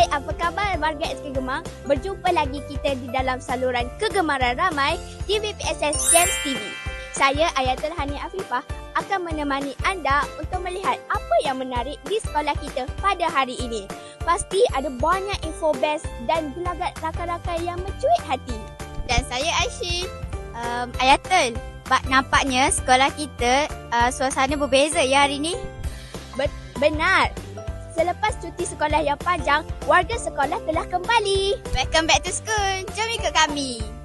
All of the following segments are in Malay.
Hai, apa khabar warga SK Gemang? Berjumpa lagi kita di dalam saluran kegemaran ramai TVPSS Gems TV. Saya Ayatul Hani Afifah akan menemani anda untuk melihat apa yang menarik di sekolah kita pada hari ini. Pasti ada banyak info best dan gelagat rakan-rakan yang mencuit hati. Dan saya Aisyah. Um, Ayatul, bak nampaknya sekolah kita uh, suasana berbeza ya hari ini. Benar. Selepas cuti sekolah yang panjang, warga sekolah telah kembali. Welcome back to school. Jom ikut kami.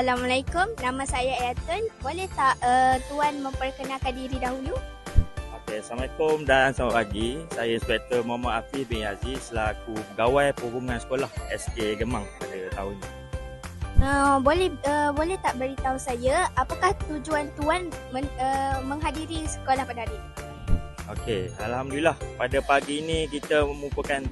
Assalamualaikum, nama saya Ayrton. Boleh tak uh, Tuan memperkenalkan diri dahulu? Okay, Assalamualaikum dan selamat pagi. Saya Inspektor Muhammad Afiz bin Aziz selaku Pegawai Perhubungan Sekolah SK Gemang pada tahun ini. Uh, boleh uh, boleh tak beritahu saya apakah tujuan Tuan men, uh, menghadiri sekolah pada hari ini? Okey, Alhamdulillah pada pagi ini kita mengumpulkan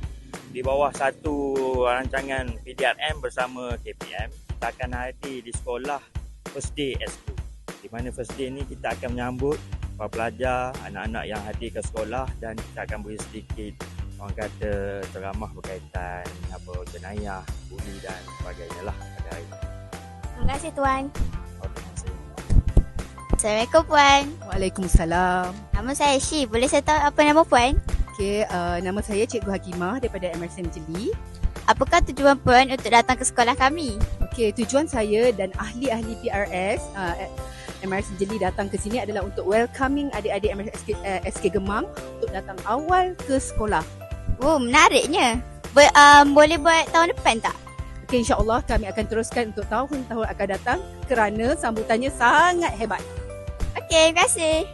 di bawah satu rancangan PDRM bersama KPM. Kita akan hadir di sekolah First Day SQ. Di mana First Day ni kita akan menyambut para pelajar, anak-anak yang hadir ke sekolah dan kita akan beri sedikit orang kata ceramah berkaitan apa jenayah, buli dan sebagainya lah pada hari ini. Terima kasih Tuan. Oh, terima kasih. Assalamualaikum Puan. Waalaikumsalam. Nama saya Shi. Boleh saya tahu apa nama Puan? Okey, uh, nama saya Cikgu Hakimah daripada MRSM Jeli. Apakah tujuan Puan untuk datang ke sekolah kami? Okey, tujuan saya dan ahli-ahli PRS uh, MRSM Jeli datang ke sini adalah untuk welcoming adik-adik MRS SK, uh, SK Gemang untuk datang awal ke sekolah. Oh, menariknya. Bo- um, boleh buat tahun depan tak? Okey, insya-Allah kami akan teruskan untuk tahun-tahun akan datang kerana sambutannya sangat hebat. Okey, terima kasih.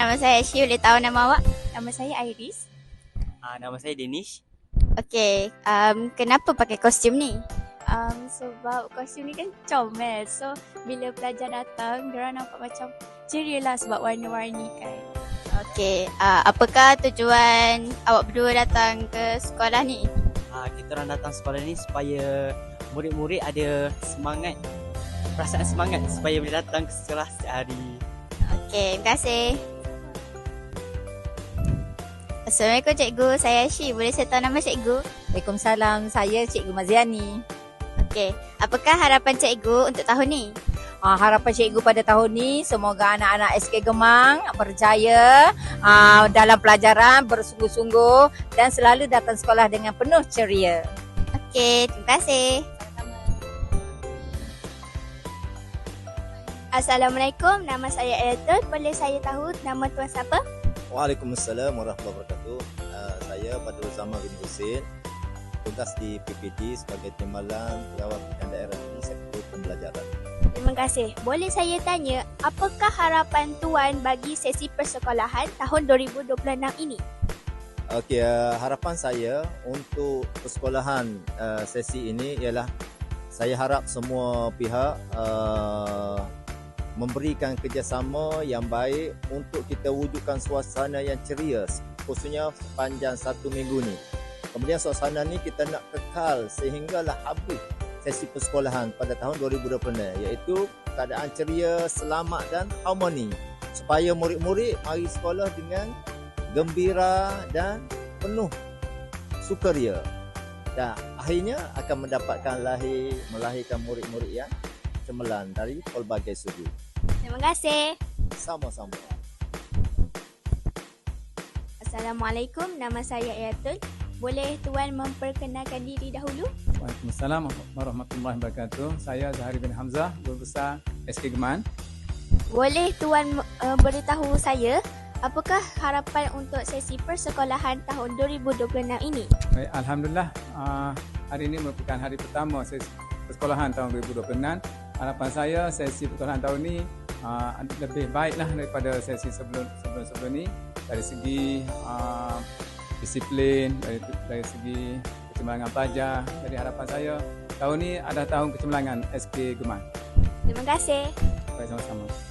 Nama saya Shi. Boleh tahu nama awak? Nama saya Iris. Uh, nama saya Danish. Okey, um, kenapa pakai kostum ni? Um, sebab kostum ni kan comel. So, bila pelajar datang, diorang nampak macam ceria lah sebab warna-warni kan. Okey, uh, apakah tujuan awak berdua datang ke sekolah ni? Uh, kita orang datang sekolah ni supaya murid-murid ada semangat, perasaan semangat supaya boleh datang ke sekolah setiap hari. Okey, terima kasih. Assalamualaikum cikgu, saya Shi. Boleh saya tahu nama cikgu? Waalaikumsalam. Saya Cikgu Maziani. Okey, apakah harapan cikgu untuk tahun ni? Uh, harapan cikgu pada tahun ni semoga anak-anak SK Gemang berjaya uh, dalam pelajaran bersungguh-sungguh dan selalu datang sekolah dengan penuh ceria. Okey, terima kasih. Assalamualaikum, nama saya Ayrton. Boleh saya tahu nama tuan siapa? Waalaikumsalam warahmatullahi wabarakatuh. Uh, saya Badrul Zaman bin Husin, tugas di PPD sebagai Timbalan Pegawai Pilihan Daerah di Sektor Pembelajaran. Terima kasih. Boleh saya tanya, apakah harapan tuan bagi sesi persekolahan tahun 2026 ini? Okey, uh, harapan saya untuk persekolahan uh, sesi ini ialah saya harap semua pihak uh, memberikan kerjasama yang baik untuk kita wujudkan suasana yang ceria khususnya sepanjang satu minggu ni. Kemudian suasana ni kita nak kekal sehinggalah habis sesi persekolahan pada tahun 2026 iaitu keadaan ceria, selamat dan harmoni supaya murid-murid mari sekolah dengan gembira dan penuh sukaria. Dan akhirnya akan mendapatkan lahir melahirkan murid-murid yang cemerlang dari pelbagai sudut. Terima kasih. Sama-sama. Assalamualaikum, nama saya Ayrton. Boleh tuan memperkenalkan diri dahulu? Waalaikumsalam warahmatullahi wabarakatuh. Saya Zahari bin Hamzah, Guru Besar SK Geman. Boleh tuan uh, beritahu saya apakah harapan untuk sesi persekolahan tahun 2026 ini? Baik, Alhamdulillah, uh, hari ini merupakan hari pertama sesi persekolahan tahun 2026. Harapan saya sesi persekolahan tahun ini uh, lebih baiklah daripada sesi sebelum sebelum sebelum ini dari segi uh, disiplin, dari dari segi pertimbangan pelajar. Jadi harapan saya tahun ni adalah tahun kecemerlangan SK Gemang. Terima kasih. Baik sama-sama.